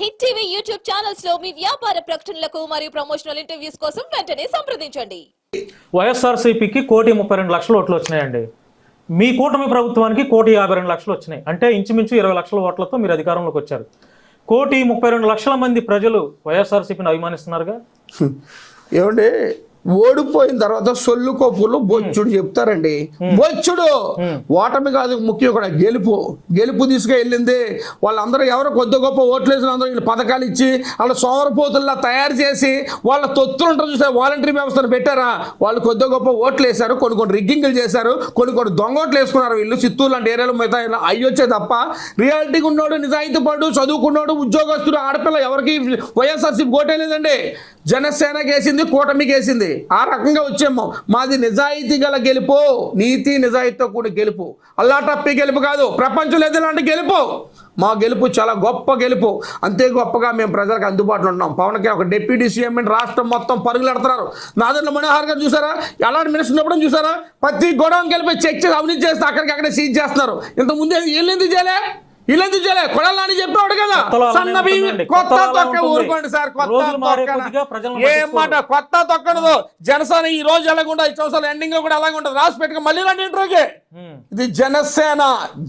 Hit TV YouTube ఛానల్స్లో మీ వ్యాపార ప్రకటనలకు మరియు ప్రమోషనల్ ఇంటర్వ్యూస్ కోసం వెంటనే సంప్రదించండి. వైఎస్ఆర్సీపీకి కోటి ముప్పై రెండు లక్షల ఓట్లు వచ్చినాయండి. మీ కూటమి ప్రభుత్వానికి కోటి యాభై రెండు లక్షలు వచ్చినాయి. అంటే ఇంచుమించు ఇరవై లక్షల ఓట్లతో మీరు అధికారంలోకి వచ్చారు. కోటి ముప్పై రెండు లక్షల మంది ప్రజలు వైఎస్ఆర్సీపీని అభిమానిస్తున్నారుగా? ఏమండి ఓడిపోయిన తర్వాత సొల్లు కొప్పులు బొచ్చుడు చెప్తారండి. బొచ్చుడు ఓటమి కాదు ముఖ్యం కూడా గెలుపు. గెలుపు తీసుకెళ్ళింది వాళ్ళందరూ ఎవరు కొద్ది గొప్ప ఓట్లు వేసిన అందరూ వీళ్ళు పథకాలు ఇచ్చి వాళ్ళ సోమరపోతుల్లా తయారు చేసి వాళ్ళ తొత్తులు ఉంటారు చూస్తే వాలంటరీ వ్యవస్థను పెట్టారా? వాళ్ళు కొద్ది గొప్ప ఓట్లు వేశారు కొన్ని కొన్ని రిగ్గింగ్లు చేశారు కొన్ని కొన్ని దొంగ ఓట్లు వేసుకున్నారు వీళ్ళు. చిత్తూరు లాంటి ఏరియాలో మిగతా ఇలా అయ్యొచ్చే తప్ప రియాలిటీగా ఉన్నాడు నిజాయితీ పడు చదువుకున్నాడు ఉద్యోగస్తుడు ఆడపిల్ల ఎవరికి వైఎస్ఆర్సీపీ ఓటే లేదండి. జనసేనకి వేసింది. ఆ రకంగా వచ్చాము. మాది నిజాయితీ గల గెలుపు నీతి నిజాయితీతో కూడి గెలుపు. అల్లాటప్పి గెలుపు కాదు ప్రపంచంలో ఎలాంటి గెలుపు. మా గెలుపు చాలా గొప్ప గెలుపు. అంతే గొప్పగా మేము ప్రజలకు అందుబాటులో ఉన్నాం. పవన్ కళ్యాణ్ ఒక డిప్యూటీ సీఎం అని రాష్ట్రం మొత్తం పరుగులెడుతున్నారు నాదన్న మనోహర్ గారు చూసారా? ఎలాంటి మినిస్టర్ ఉన్నప్పుడు చూసారా? ప్రతి గొడవకి వెళ్ళిపోయి చెక్ చేసి అవినీతి చేస్తే అక్కడికి అక్కడే సీజ్ చేస్తున్నారు. ఇంత ముందే వీళ్ళు ఎందుకు చేయలే? ఎందుకు చేయలే కొడాలని చెప్పాడు కదా కొత్తలో అలానే సన్న. కొత్త తొక్క. ఊరుకోండి సార్ కొత్త తొక్కన. కొద్దిగా ప్రజలను ఏం పట్టించుకోరు. మాట కొత్త జనసేన ఈ రోజు ఎలాగుండా ఈ సంవత్సరాలు ఎండింగ్లో కూడా అలాగే ఉంటుంది రాసి పెట్టుకో మళ్ళీ రండి ఇంటర్వ్యూకి హ్మ్. ఇది జనసేన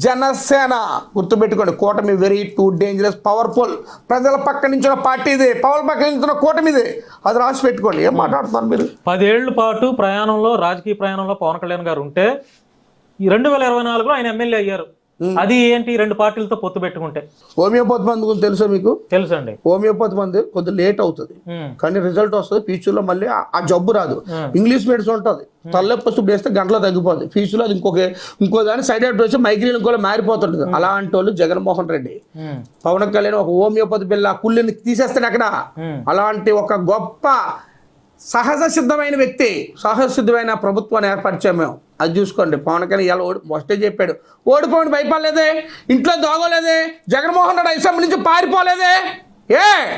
జనసేన గుర్తుపెట్టుకోండి కూటమి వెరీ టూ డేంజరస్ పవర్ఫుల్ ప్రజల పక్క నుంచి పార్టీ ఇది పవర్ పక్క నుంచి కూటమి ఇది అది రాసి పెట్టుకోండి ఏం మాట్లాడుతున్నారు మీరు పదేళ్ళ పాటు ప్రయాణంలో రాజకీయ ప్రయాణంలో పవన్ కళ్యాణ్ గారు ఉంటే ఈ రెండు వేల ఇరవై నాలుగులో ఆయన ఎమ్మెల్యే అయ్యారు అది ఏంటి? రెండు పార్టీలతో పొత్తు పెట్టుకుంటే. హోమియోపతి మందు గురించి తెలుసా మీకు? తెలుసండి. హోమియోపతి మందు కొద్దిగా లేట్ అవుతుంది. కానీ రిజల్ట్ వస్తుంది. ఫ్యూచర్లో మళ్ళీ ఆ- జబ్బు రాదు. ఇంగ్లీష్ మెడిసిన్ ఉంటుంది. తలనొప్పి వస్తే ఇప్పుడు వేస్తే గంటలో తగ్గిపోతుంది ఫ్యూచర్లో అది ఇంకొక ఇంకో దాని సైడ్ ఎఫెక్ట్ వచ్చి మైగ్రేన్ ఇంకో మారిపోతుంటుంది. అలాంటి వాళ్ళు జగన్మోహన్ రెడ్డి. పవన్ కళ్యాణ్ ఒక హోమియోపతి బిల్ల కుళ్ళిని తీసేస్తాడు అక్కడ. అలాంటి ఒక గొప్ప సహజ సిద్ధమైన వ్యక్తి సహజ సిద్ధమైన ప్రభుత్వాన్ని ఏర్పరిచాం మేము. అది చూసుకోండి. పవన్ కళ్యాణ్ ఇలా ఓడి ఫస్టే చెప్పాడు. ఓడిపోయిన భయపడలేదే? ఇంట్లో దోగలేదే? జగన్మోహన్ రెడ్డి అసెంబ్లీ నుంచి పారిపోలేదే? ఏ?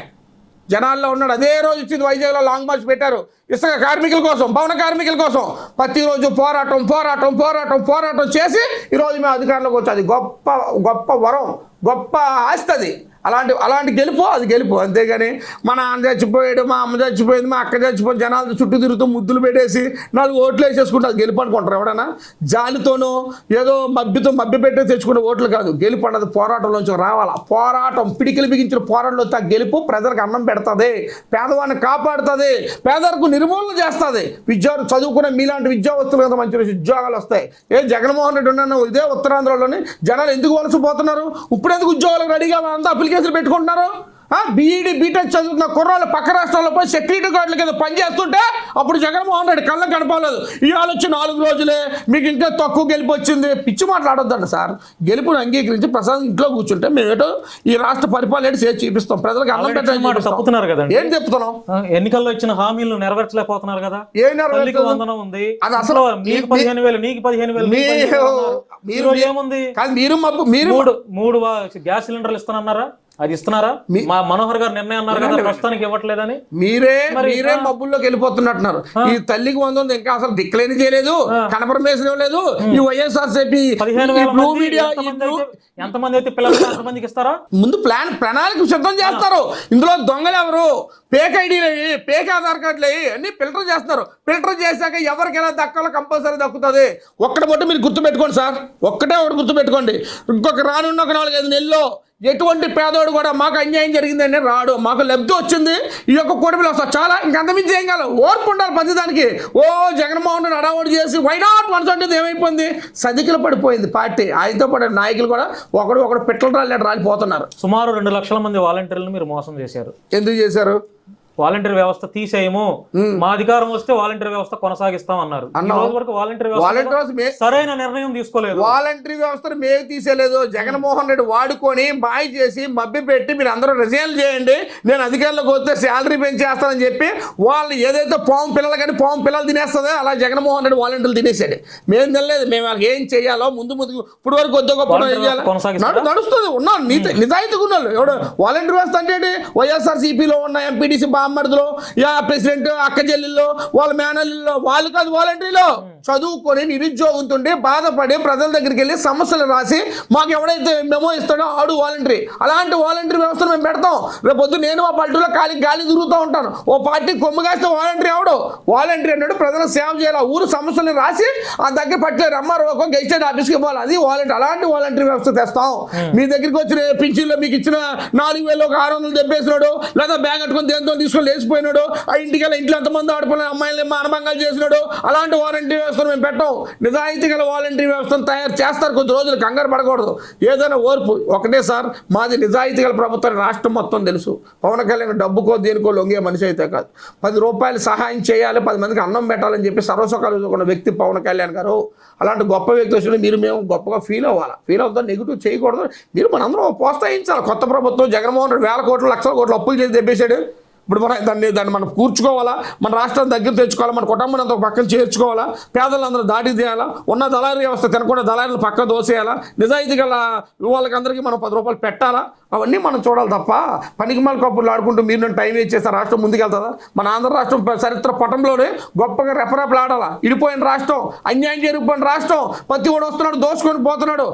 జనాల్లో ఉన్నాడు. అదే రోజు వచ్చింది వైజాగ్లో లాంగ్ మార్చ్ పెట్టారు. ఇసుక కార్మికుల కోసం భవన కార్మికుల కోసం ప్రతిరోజు పోరాటం పోరాటం పోరాటం పోరాటం చేసి ఈరోజు మేము అధికారంలోకి వచ్చాది గొప్ప గొప్ప వరం గొప్ప ఆస్తి అది. అలాంటి అలాంటి గెలుపు అది గెలుపు. అంతేగాని మా నాన్న చచ్చిపోయాడు మా అమ్మ చచ్చిపోయింది మా అక్క చచ్చిపోయింది జనాలు చుట్టూ తిరుగుతూ ముద్దులు పెట్టేసి నాలుగు ఓట్లు వేసేసుకుంటే అది గెలుపు అనుకుంటారు ఎవడన్నా జాలితోనో ఏదో మబ్బితో మబ్బి పెట్టే తెచ్చుకునే ఓట్లు కాదు. గెలుపు అన్నది పోరాటంలోంచి రావాలా. పోరాటం పిడికిలు బిగించిన పోరాటంలో ఆ గెలుపు ప్రజలకు అన్నం పెడుతుంది పేదవాడిని కాపాడుతుంది పేదలకు నిర్మూలన చేస్తుంది. విద్యార్థులు చదువుకునే మీలాంటి విద్యావస్తులు కదా మంచి మంచి ఉద్యోగాలు వస్తాయి. ఏ జగన్మోహన్ రెడ్డి ఉన్న ఇదే ఉత్తరాంధ్రలోని జనాలు ఎందుకు వలసపోతున్నారు? ఇప్పుడు ఎందుకు ఉద్యోగాలకు రెడీగా? అంతా అప్లికేషన్లు పెట్టుకుంటున్నారు? బీఈడి బీటెక్ చదువుతున్న కుర్రాళ్ళు పక్క రాష్ట్రాల్లో పోయి సెక్యూరిటీ గార్డుల కింద పనిచేస్తుంటే అప్పుడు జగన్మోహన్ రెడ్డి కళ్ళ కనపడలేదు. ఇవాళ వచ్చి నాలుగు రోజులే మీకు ఇంకా తక్కువ గెలుపు వచ్చింది. పిచ్చి మాట్లాడొద్దండి సార్. గెలుపుని అంగీకరించి ప్రసాద్ ఇంట్లో కూర్చుంటే మేము ఏటో ఈ రాష్ట్ర పరిపాలన ఏంటి చేసి చూపిస్తాం. ప్రజలకు అన్నం మాట తప్పుతున్నారు కదండి. ఏం చెప్తున్నాం ఎన్నికల్లో ఇచ్చిన హామీలు నెరవేర్చలేకపోతున్నారు కదా. ఏం నెరవేర్చలేదు? ఉంది. అది అసలు నీకు పదిహేను వేలు నీకు పదిహేను వేలు మీరు- ఏముంది? కాదు మీరు మబ్బు మీరు మూడు గ్యాస్ సిలిండర్లు ఇస్తానన్నారా? అది ఇస్తున్నారా? మీ- మా మనోహర్ గారు నిర్ణయం అన్నారు కదా ప్రస్తుతానికి ఇవ్వట్లేదని. మీరే మరి. మబ్బుల్లోకి వెళ్ళిపోతున్నట్టున్నారు. ఈ తల్లికి వంద ఇంకా అసలు డిక్లైన్ చేయలేదు కనపరమేషన్ ఇవ్వలేదు ఈ మీడియా ఈ ఎంతమంది అయితే- పిల్లలు అంతమందికి ఇస్తారా? ముందు ప్లాన్ ప్రణాళిక సిద్ధం చేస్తారు. ఇందులో దొంగలు ఎవరు? పేక్ ఐడీలు అయ్యి పేక్ ఆధార్ కార్డులు అయ్యి అన్ని ఫిల్టర్ చేస్తారు ఫిల్టర్ చేశాక ఎవరికైనా దక్కాలో కంపల్సరీ దక్కుతుంది. ఒక్కటి బట్టి మీరు గుర్తుపెట్టుకోండి సార్. ఒక్కటే ఒకటి గుర్తుపెట్టుకోండి. ఇంకొక రానున్న ఒక నాలుగైదు నెలల్లో ఎటువంటి పేదోడు కూడా మాకు అన్యాయం జరిగిందంటే రాడు. మాకు లబ్ధి వచ్చింది. ఈ యొక్క కూటమిలో వస్తా చాలా ఇంకంతమించి ఏం కాదు. ఓర్పు ఉండాలి ప్రతిదానికి. ఓ జగన్మోహన్ రెడ్డి అడావుడు చేసి వై నాట్ వన్ అంటే ఏమైపోయింది? సదికిలు పడిపోయింది పార్టీ. ఆయనతో పాటు నాయకులు కూడా ఒకడు ఒకడు పిట్టలు రాలేడు రాలిపోతున్నారు. సుమారు రెండు లక్షల మంది వాలంటీర్లను మీరు మోసం చేశారు. ఎందుకు చేశారు? వాలంటీర్ వ్యవస్థ తీసేయము. మా అధికారం వస్తే వాలంటీర్ వ్యవస్థ కొనసాగిస్తాం అన్నారు. రోజు వరకు వాలంటీర్ వ్యవస్థ సరైన నిర్ణయం తీసుకోలేదు. వాలంటరీ వ్యవస్థను మేము తీసేయలేదు జగన్మోహన్ రెడ్డి వాడుకొని బాయ్ చేసి మబ్బి పెట్టి మీరు అందరూ రిజైన్ చేయండి. నేను అధికారంలోకి వస్తే శాలరీ పెంచేస్తానని చెప్పి వాళ్ళు ఏదైతే పాము పిల్లలు కానీ పాము పిల్లలు తినేస్తుందో అలా జగన్మోహన్ రెడ్డి వాలంటీర్లు తినేసాడు. మేము తినలేదు. మేము వాళ్ళకి ఏం చేయాలో ముందు ముందు ఇప్పుడు వరకు కొద్ది గొప్ప వ్యవస్థ నడుస్తుంది. ఉన్నాను నిజ- నిజాయితీగా ఉన్నారు ఎవడు? వాలంటీర్ వ్యవస్థ అంటే వైఎస్ఆర్ సిపిలో ఉన్న ఎంపీటీసీ బామ్మర్దులు యా ప్రెసిడెంట్ అక్క చెల్లెళ్ళు వాళ్ళ మేనల్లు వాళ్ళు కాదు వాలంటీర్లు. చదువుకొని నిరుద్యోగంతో బాధపడి ప్రజల దగ్గరికి వెళ్ళి సమస్యలు రాసి మాకు ఎవడైతే మెమో ఇస్తాడో ఆడు వాలంటరీ. అలాంటి వాలంటరీ వ్యవస్థను మేము పెడతాం. రేపు పొద్దు నేను మా పల్లెటూరులో ఖాళీ గాలి తిరుగుతూ ఉంటాను. ఓ పార్టీ కొమ్ము కాస్తే వాలంటరీ అవడు వాలంటరీ అన్నాడు ప్రజలకు సేవ చేయాలి. ఆ ఊరు సమస్యలను రాసి ఆ దగ్గర పట్టలేరు అమ్మారు ఒక గెజిటెడ్ ఆఫీస్కి ఇవ్వాలి అది వాలంటరీ అలాంటి వాలంటరీ వ్యవస్థ తెస్తాం. మీ దగ్గరికి వచ్చిన పింఛన్లో మీకు ఇచ్చిన నాలుగు వేలు ఒక ఆరు వందలు దెబ్బేసినాడు లేదా బ్యాగ్ కట్టుకొని దేంతో తీసుకొని లేచిపోయినాడు. ఆ ఇంటికి వెళ్ళి ఇంట్లో ఎంతమంది ఆడపిల్లలు అమ్మాయిలు మానభంగాలు చేసినాడు. అలాంటి వాలంటరీ వ్యవస్థను మేము పెట్టాం. నిజాయితీ గల వాలంటరీ వ్యవస్థను తయారు చేస్తారు. కొద్ది రోజులు కంగారు పడకూడదు. ఏదైనా ఓర్పు. ఒకటే సార్ మాది నిజాయితీ గల ప్రభుత్వం రాష్ట్రం మొత్తం తెలుసు. పవన్ కళ్యాణ్ డబ్బుకో దేనికో లొంగే మనిషి అయితే కాదు. పది రూపాయలు సహాయం చేయాలి పది మందికి అన్నం పెట్టాలని చెప్పి సర్వసుఖాలు చూసుకున్న వ్యక్తి పవన్ కళ్యాణ్ గారు. అలాంటి గొప్ప వ్యక్తి వచ్చిన మీరు మేము గొప్పగా ఫీల్ అవ్వాలి? ఫీల్ అవుతాం నెగిటివ్ చేయకూడదు? మీరు మనందరం ప్రోత్సహించాలి కొత్త ప్రభుత్వం జగన్మోహన్ రెడ్డి వేల కోట్లు లక్షల కోట్లు అప్పులు చేసి తెప్పేశాడు. ఇప్పుడు మనం దాన్ని దాన్ని మనం కూర్చుకోవాలా? మన రాష్ట్రాన్ని దగ్గర తెచ్చుకోవాలా? మన కుటుంబాన్ని అంతా పక్కన చేర్చుకోవాలా? పేదలందరూ దాటి తీయాలా? ఉన్న దళారీ వ్యవస్థ తినకుండా దళారీలు పక్క దోసేయాలా? నిజాయితీ గల వాళ్ళకందరికీ మనం పది రూపాయలు పెట్టాలా? అవన్నీ మనం చూడాలి తప్ప పనికిమాల కప్పులు ఆడుకుంటూ మీరు నేను టైం వేస్ట్ రాష్ట్రం ముందుకెళ్తుందా మన ఆంధ్ర రాష్ట్రం చరిత్ర పటంలోనే గొప్పగా రెపరెపలు ఆడాలా? ఇడిపోయిన రాష్ట్రం అన్యాయం జరిగిపోయిన రాష్ట్రం ప్రతి వాడు వస్తున్నాడు దోసుకొని పోతున్నాడు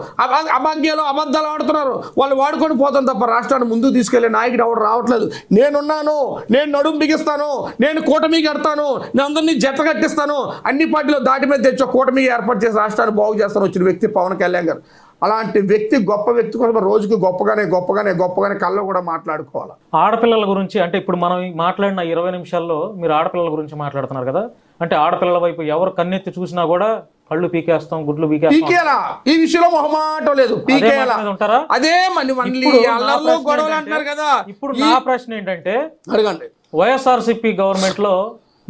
అభాగ్యాలు అబద్ధాలు ఆడుతున్నారు. వాళ్ళు వాడుకొని పోతాం తప్ప రాష్ట్రాన్ని ముందుకు తీసుకెళ్ళే నాయకుడు ఎవరు రావట్లేదు. నేనున్నాను. నేను నడుము బిగిస్తాను నేను కూటమి కడతాను నేను అందరినీ జత కట్టిస్తాను. అన్ని పార్టీలు దాటి మీద తెచ్చి కూటమి ఏర్పాటు చేసి రాష్ట్రాన్ని బాగు చేస్తాను వచ్చిన వ్యక్తి పవన్ కళ్యాణ్ గారు. అలాంటి వ్యక్తి గొప్ప వ్యక్తి కోసం రోజుకి గొప్పగానే గొప్పగానే గొప్పగానే కళ్ళు కూడా మాట్లాడుకోవాలి. ఆడపిల్లల గురించి అంటే ఇప్పుడు మనం మాట్లాడిన ఇరవై నిమిషాల్లో మీరు ఆడపిల్లల గురించి మాట్లాడుతున్నారు కదా? అంటే ఆడపిల్లల వైపు ఎవరు కన్నెత్తి చూసినా కూడా కళ్ళు పీకేస్తాం గుడ్లు పీకేస్తాం. పీకేలా ఈ విషయంలో మొహమాటం లేదు. పీకేలా ఉంటారా? అదే మళ్ళీ గొడవలు అంటున్నారు కదా. ఇప్పుడు నా ప్రశ్న ఏంటంటే అడగండి. వైఎస్ఆర్సీపీ గవర్నమెంట్లో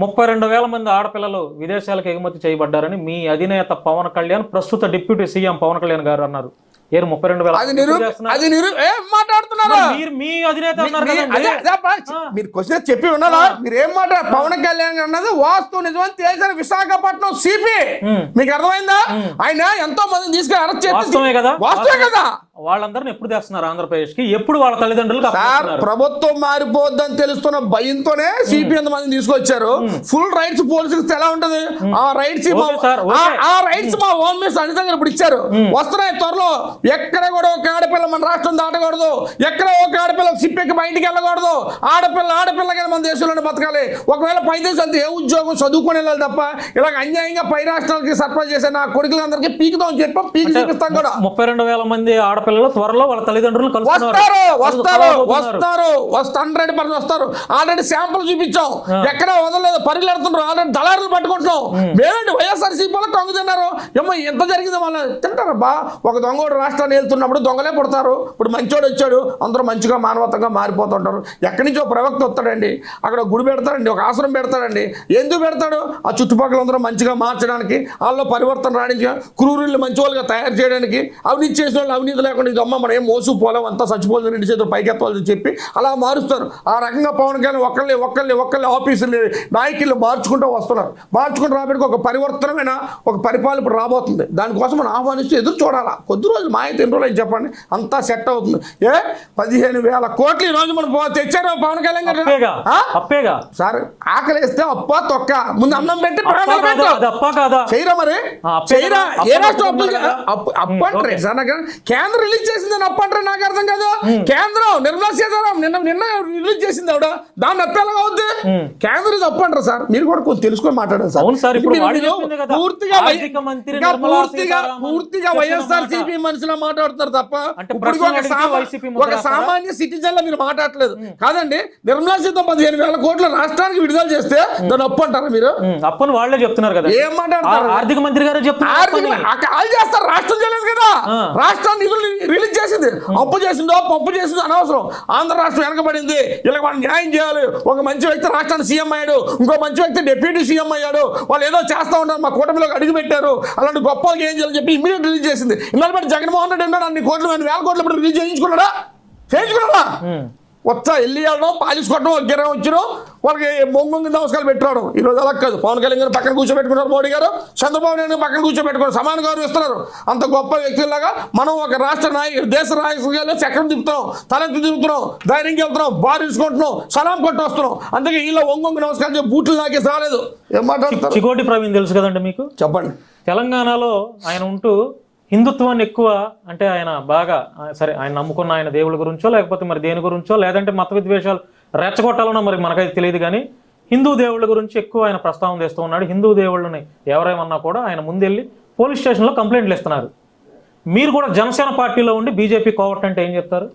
ముప్పై రెండు వేల మంది ఆడపిల్లలు విదేశాలకు ఎగుమతి చేయబడ్డారని మీ అధినేత పవన్ కళ్యాణ్ ప్రస్తుత డిప్యూటీ సీఎం పవన్ కళ్యాణ్ గారు అన్నారు. ఏరు ముప్పై రెండు వేల అది నిరు ఎప్పుడు చేస్తున్నారు? అది నిరు ఏం మాట్లాడుతున్నారు? మరి మీ అధినేత క్వశ్చన్ చెప్పి ఉన్నారా మీరు ఏం మాట పవన్ కళ్యాణ్ అన్నది వాస్తు నిజమని తేల్చిన విశాఖపట్నం సిపి. మీకు అర్థమైందా? ఆయన ఎంతో మందిని తీసుకుని అరెస్ట్ చేసి వాస్తవమే కదా. వాస్తవే కదా. వాళ్ళందరిని ఎప్పుడు తెస్తున్నారు ఆంధ్రప్రదేశ్కి ఎప్పుడు వాళ్ళ తల్లిదండ్రులకు సార్? ప్రభుత్వం మారిపోద్దని తెలుస్తున్న భయంతోనే సిపి ఎంత మంది తీసుకొచ్చారు. ఫుల్ రైట్స్ పోలీసులకు ఎలా ఉంటది? ఆ రైట్స్. ఆ రైట్స్ మా హోమ్ మినిస్టర్ అనిత గారు ఇప్పుడు ఇచ్చారు. వస్తున్నాయి త్వరలో. ఎక్కడ కూడా ఒక ఆడపిల్ల మన రాష్ట్రం దాటకూడదు. ఎక్కడ ఒక ఆడపిల్ల సిప్పెక్కి బయటికి వెళ్ళకూడదు. ఆడపిల్ల ఆడపిల్లగా మన దేశంలోనే బతకాలి. ఒకవేళ పై దేశాలతో ఏ ఉద్యోగం చదువుకొని వెళ్ళాలి తప్ప ఇలాగ అన్యాయంగా పై రాష్ట్రాలకి సర్ప్రైజ్ చేసే నా కొడుకులందరికీ పీకుతాం చెప్పి పీకి చూపిస్తాం కూడా. ముప్పై రెండు వేల మంది ఆడపిల్లలు త్వరలో వాళ్ళ తల్లిదండ్రులు వస్తారు వస్తారు. వస్తారు. వస్తారు హండ్రెడ్ పర్సెంట్ వస్తారు. ఆల్రెడీ శాంపుల్ చూపించాం. ఎక్కడ వదలలేదు. పరిగెడుతున్నారు ఆల్రెడీ దళారులు పట్టుకుంటున్నాం. మేమేంటి వైఎస్ఆర్ సీపీలో కొంగ తిన్నారు. ఏమో ఎంత జరిగింది వాళ్ళ తింటారబ్బా? ఒక దొంగోడు రాష్ట్రాన్ని వెళ్తున్నప్పుడు దొంగలే పుడతారు. ఇప్పుడు మంచోడు వచ్చాడు అందరూ మంచిగా మానవతంగా మారిపోతుంటారు. ఎక్కడి నుంచో ప్రవక్త వస్తాడండి. అక్కడ గుడి పెడతాడండి ఒక ఆశ్రమం పెడతాడండి. ఎందుకు పెడతాడు? ఆ చుట్టుపక్కల అందరూ మంచిగా మార్చడానికి వాళ్ళలో పరివర్తన రావడానికి క్రూరుల్ని మంచి వాళ్ళుగా తయారు చేయడానికి అవినీతి చేసిన వాళ్ళు అవినీతి లేకుండా ఇది అమ్మ మనం ఏం మోసు పోలేం అంతా చచ్చిపోతుంది రెండు చేతులు పైకెత్తాలని చెప్పి అలా మారుస్తారు. ఆ రకంగా పవన్ కళ్యాణ్ ఒక్కళ్ళే ఒక్కళ్ళే ఒక్కళ్ళే ఆఫీసులు నాయకులు మార్చుకుంటూ వస్తున్నారు. మార్చుకుంటూ రాబడికి ఒక పరివర్తనమైన ఒక పరిపాలన రాబోతుంది. దానికోసం మనం ఆహ్వానిస్తూ ఎదురు చూడాలా? కొద్ది రోజులు మా అయితే ఎన్ని రోజులు చెప్పండి. అంతా సెట్ అవుతుంది. ఏ? పదిహేను వేల కోట్లు ఈ రోజు మనం తెచ్చారు పవన్ కళ్యాణ్ అప్పేగా గారు? అప్పేగా. సార్ ఆకలిస్తే అప్ప తొక్క. ముందు అన్నం పెట్టి చేయరా మరి? చేయరా. ఏ రాష్ట్రం అప్పు. సార్ కేంద్రం రిలీజ్ చేసిందని అప్పు అంటారు నాకు అర్థం కాదు. కేంద్రం నిర్మలా సీతారామన్ నిన్న నిన్న రిలీజ్ చేసింది ఆవిడ. దాన్ని అప్పు ఎలాగా అవుద్ది? కేంద్రం ఇది అప్పు అంటారు సార్. మీరు కూడా కొంచెం తెలుసుకొని మాట్లాడారు సార్. పూర్తిగా పూర్తిగా పూర్తిగా వైఎస్ఆర్. సిపి మనుషులా తప్ప అంటే ఇప్పుడు ప్రశ్నలు ఒక? సామాన్య సిటిజన్లో మీరు మాట్లాడలేదు కాదండి నిర్మలా సీతం పదిహేను వేల కోట్ల రాష్ట్రానికి విడుదల చేస్తే దాన్ని అప్పు అంటారా మీరు అప్పని వాళ్ళే చెప్తున్నారు కదా. ఏం మాట్లాడతారు? ఆర్థిక మంత్రి గారే చెప్తున్నారు చేస్తారు రాష్ట్రం చేయలేదు కదా. ఆ. రాష్ట్రం నిధులు రిలీజ్ చేసింది. అప్పు చేసిందో పప్పు చేసిందో అనవసరం. ఆంధ్ర రాష్ట్రం వెనకబడింది. ఇలా వాళ్ళు న్యాయం చేయాలి. ఒక మంచి వ్యక్తి రాష్ట్రానికి సీఎం అయ్యాడు. ఇంకో మంచి వ్యక్తి డిప్యూటీ సీఎం అయ్యాడు. వాళ్ళు ఏదో చేస్తా ఉన్నారు. మా కూటమిలోకి అడుగు పెట్టారు. అలాంటి గొప్ప ఏం చేయాలని చెప్పి ఇమీడియట్ రిలీజ్ చేసింది. ఇన్నాళ్ళు బట్టి జగన్మోహన్ రెడ్డి ఉన్నాడు అన్ని కోట్లు వేల కోట్లు ఇప్పుడు రిలీజ్ చేయించుకున్నాడా? చేయించుకున్నాడా. వచ్చా వెళ్ళి వెళ్ళడం పాలిస్ కొట్టడం గిరం వచ్చినాం వాళ్ళకి బొంగొంగి నమస్కారాలు పెట్టడం ఈ రోజు అలా కాదు. పవన్ కళ్యాణ్ గారు పక్కన కూర్చోబెట్టుకున్నారు మోడీ గారు. చంద్రబాబు నాయుడు గారు పక్కన కూర్చోబెట్టుకున్నారు సమాన గౌరవం ఇస్తున్నారు. అంత గొప్ప వ్యక్తుల్లాగా మనం ఒక రాష్ట్ర నాయకుడు దేశ నాయకులు చక్రం తిప్పుతున్నాం తలెత్తి తిరుగుతున్నాం ధైర్యంగా వెళ్తున్నాం బారించుకుంటున్నాం సలాం కొట్టి వస్తున్నాం అందుకే వీళ్ళ ఒంగొంగి నమస్కారం చెప్పి బూట్లు నాకే రాలేదు. ఏం మాట్లాడతారు చికోటి ప్రవీణ్ తెలుసు కదండి మీకు? చెప్పండి. తెలంగాణలో ఆయన ఉంటూ హిందుత్వాన్ని ఎక్కువ అంటే ఆయన బాగా సరే ఆయన నమ్ముకున్న ఆయన దేవుళ్ళ గురించో లేకపోతే మరి దేని గురించో లేదంటే మత విద్వేషాలు రెచ్చగొట్టాలనో మరి మనకైతే తెలియదు కానీ హిందూ దేవుళ్ళ గురించి ఎక్కువ ఆయన ప్రస్తావన చేస్తూ ఉన్నాడు. హిందూ దేవుళ్ళని ఎవరేమన్నా కూడా ఆయన ముందెళ్ళి పోలీస్ స్టేషన్లో కంప్లైంట్లు ఇస్తున్నారు. మీరు కూడా జనసేన పార్టీలో ఉండి బీజేపీ కోవట్ అంటే ఏం చెప్తారు?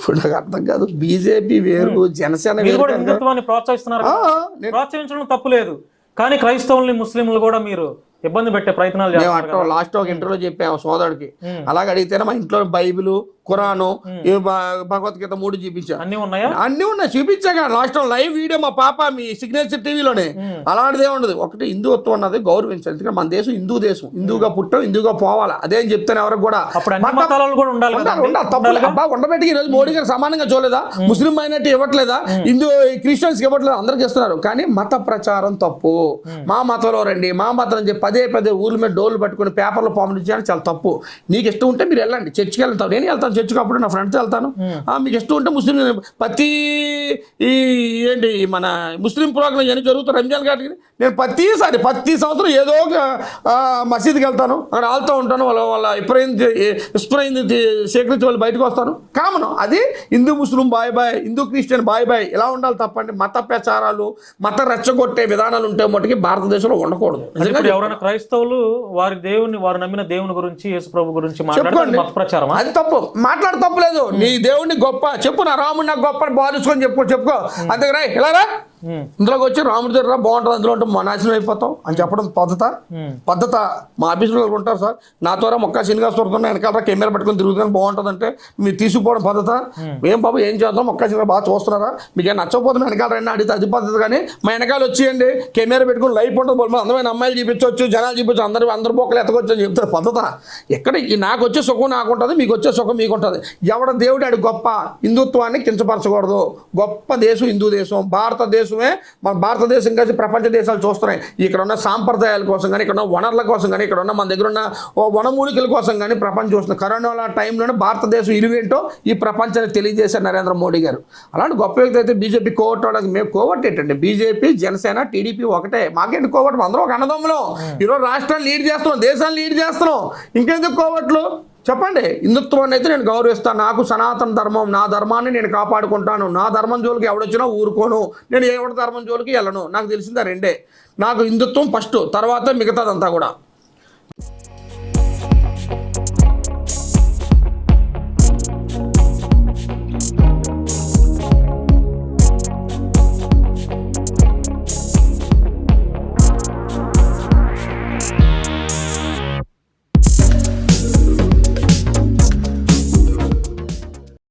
ఇప్పుడు నాకు అర్థం కాదు. బీజేపీ వేరు జనసేన. హిందుత్వాన్ని ప్రోత్సహిస్తున్నారు. ప్రోత్సహించడం తప్పు లేదు. కానీ క్రైస్తవుల్ని ముస్లింలు కూడా మీరు ఇబ్బంది పెట్టే ప్రయత్నాలు మేము చేస్తున్నారు అట్లా లాస్ట్ ఒక ఇంటర్వ్యూలో చెప్పాము సోదరుడికి. అలాగే అడిగితేనే మా ఇంట్లో బైబిల్ ఖురాను భగవద్గీత మూడు చూపించా. అన్నీ ఉన్నాయా? అన్నీ ఉన్నాయి చూపించాక లాస్ట్ లైవ్ వీడియో మా పాప మీ సిగ్నేచర్ టీవీలోనే. అలాంటిదే ఉండదు. ఒకటి హిందుత్వం అన్నది గౌరవించాలి. ఎందుకంటే మన దేశం హిందూ దేశం. హిందూగా పుట్టాం హిందూగా పోవాలా. అదే అని చెప్తాను ఎవరికి కూడా. అబ్బా ఉండబెట్టి ఈ రోజు మోడీ గారు సమానంగా చూడలేదా? ముస్లిం మైనార్టీ ఇవ్వట్లేదా? హిందూ క్రిస్టియన్స్ ఇవ్వట్లేదు? అందరికి ఇస్తున్నారు. కానీ మత ప్రచారం తప్పు. మా మతంలో రండి మా మతం అని చెప్పి పదే పదే ఊర్ల మీద డోర్లు పట్టుకుని పేపర్లో పంపించడం చాలా తప్పు. నీకు ఇష్టం ఉంటే మీరు వెళ్ళండి. చర్చికి వెళ్తాను నేను వెళ్తాను చర్చికి అప్పుడు నా ఫ్రెండ్స్ వెళ్తాను. ఆ, మీకు ఇష్టం ఉంటే ముస్లిం ప్రతి ఈ ఏంటి మన ముస్లిం ప్రోగ్రాం ఇవన్నీ జరుగుతాయి రంజాన్ కాటికి. నేను ప్రతిసారి ప్రతి సంవత్సరం ఏదో ఒక మసీదుకి వెళ్తాను. అక్కడ ఆళ్తూ ఉంటాను. వాళ్ళ వాళ్ళ ఇప్పుడైంది ఇప్పుడైంది సేకరించి వాళ్ళు బయటకు వస్తాను. కామన్ అది హిందూ ముస్లిం బాయ్ బాయ్ హిందూ క్రిస్టియన్ బాయ్ బాయ్ ఎలా ఉండాలి తప్పండి. మత ప్రచారాలు మత రెచ్చగొట్టే విధానాలు ఉంటే మటుకి భారతదేశంలో ఉండకూడదు. ఎవరైనా క్రైస్తవులు వారి దేవుని వారు నమ్మిన దేవుని గురించి యేసు ప్రభు గురించి చెప్పుకోండి మత ప్రచారమా? అది తప్పు. మాట్లాడ తప్పలేదు నీ దేవుడిని గొప్ప. చెప్పు నా రాముడు నాకు గొప్ప బాధించుకొని చెప్పుకో చెప్పుకో. అంతేగా ఇలా రా. ఇందులోకి వచ్చి రాముడి దగ్గర బాగుంటుంది అందులో ఉంటే మా నాశనం అయిపోతాం అని చెప్పడం పద్ధత. ఉమ్. పద్ధత. మా ఆఫీసులో ఉంటారు సార్. నా ద్వారా మొక్క శ్రీనివాసవరం వెనకాల కెమెరా పెట్టుకొని తిరుగుతాను బాగుంటుంది అంటే మీరు తీసుకుపోవడం పద్ధత. ఏం బాబు ఏం చేద్దాం? మొక్క శ్రీనివాస బాగా చూస్తున్నారా? మీకు ఏం నచ్చకపోతే వెనకాల రండి అడిగితే అది పద్ధతి కానీ మా వెనకాల వచ్చేయండి కెమెరా పెట్టుకుని లైఫ్ ఉంటుంది బోల్ అందమైన అమ్మాయిలు చూపించవచ్చు జనాలు చూపించు అందరు అందరు బొక్కలు ఎత్తకొచ్చు అని చెప్తారు. పద్ధత. ఎక్కడ ఈ నాకు వచ్చే సుఖం నాకు ఉంటుంది మీకు వచ్చే సుఖం మీకు ఉంటుంది ఎవడ దేవుడు ఆడు గొప్ప హిందుత్వాన్ని కించపరచకూడదు. గొప్ప దేశం హిందూ దేశం భారతదేశమే మన భారతదేశం కలిసి ప్రపంచ దేశాలు చూస్తున్నాయి. ఇక్కడ ఉన్న సాంప్రదాయాల కోసం కానీ ఇక్కడ ఉన్న వనరుల కోసం కానీ ఇక్కడ ఉన్న మన దగ్గర ఉన్న వనమూలికల కోసం కానీ ప్రపంచం చూస్తుంది. కరోనా టైంలోనే భారతదేశం ఇరువేంటో ఈ ప్రపంచానికి తెలియజేశారు నరేంద్ర మోడీ గారు. అలాంటి గొప్ప వ్యక్తి అయితే బీజేపీ కోవట్టడానికి మేము కోవట్ ఏంటండి బీజేపీ జనసేన టీడీపీ ఒకటే. మాకేంటి కోవట్? అందరూ ఒక అన్నదమ్ములం. ఈరోజు రాష్ట్రాన్ని లీడ్ చేస్తున్నాం దేశాన్ని లీడ్ చేస్తున్నాం. ఇంకెందుకు కోవట్లు? చెప్పండి హిందుత్వాన్ని అయితే నేను గౌరవిస్తాను నాకు సనాతన ధర్మం నా ధర్మాన్ని నేను కాపాడుకుంటాను. నా ధర్మం జోలికి ఎవడొచ్చినా ఊరుకోను. నేను ఎవరి ధర్మం జోలికి వెళ్ళను. నాకు తెలిసిందా రెండే. నాకు హిందుత్వం ఫస్ట్ తర్వాత మిగతాదంతా కూడా.